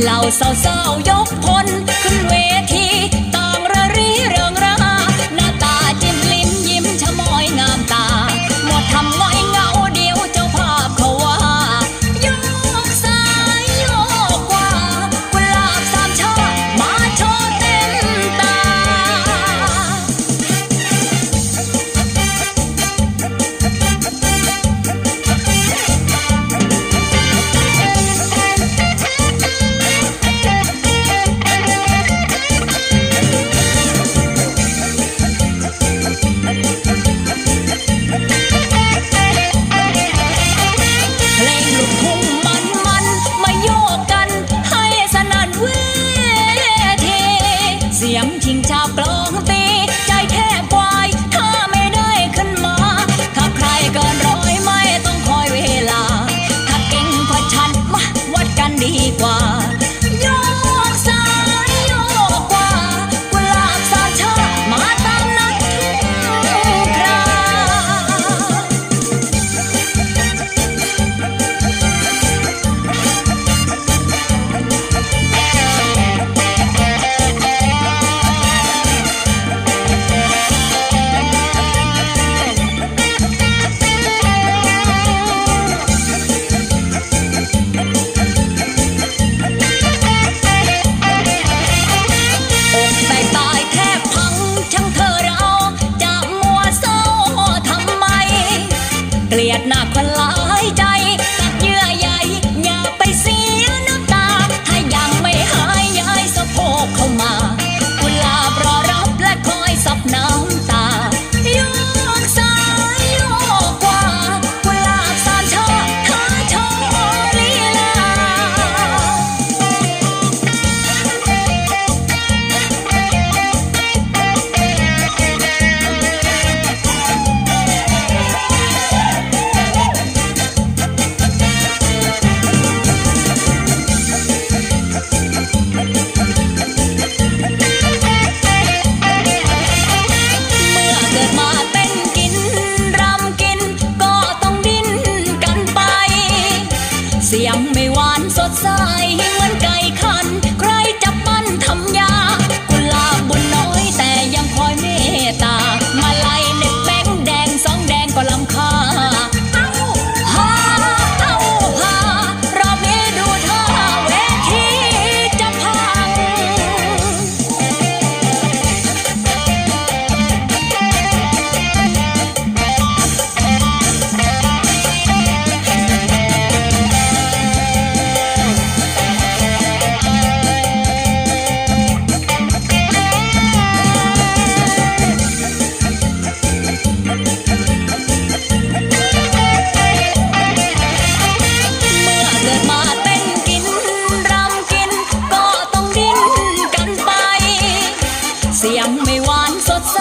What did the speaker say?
เหล่าสาวๆยกพลขึ้นเวที เกลียดหน้าคนหลายใจ สาย สียงไม่หวานสดใส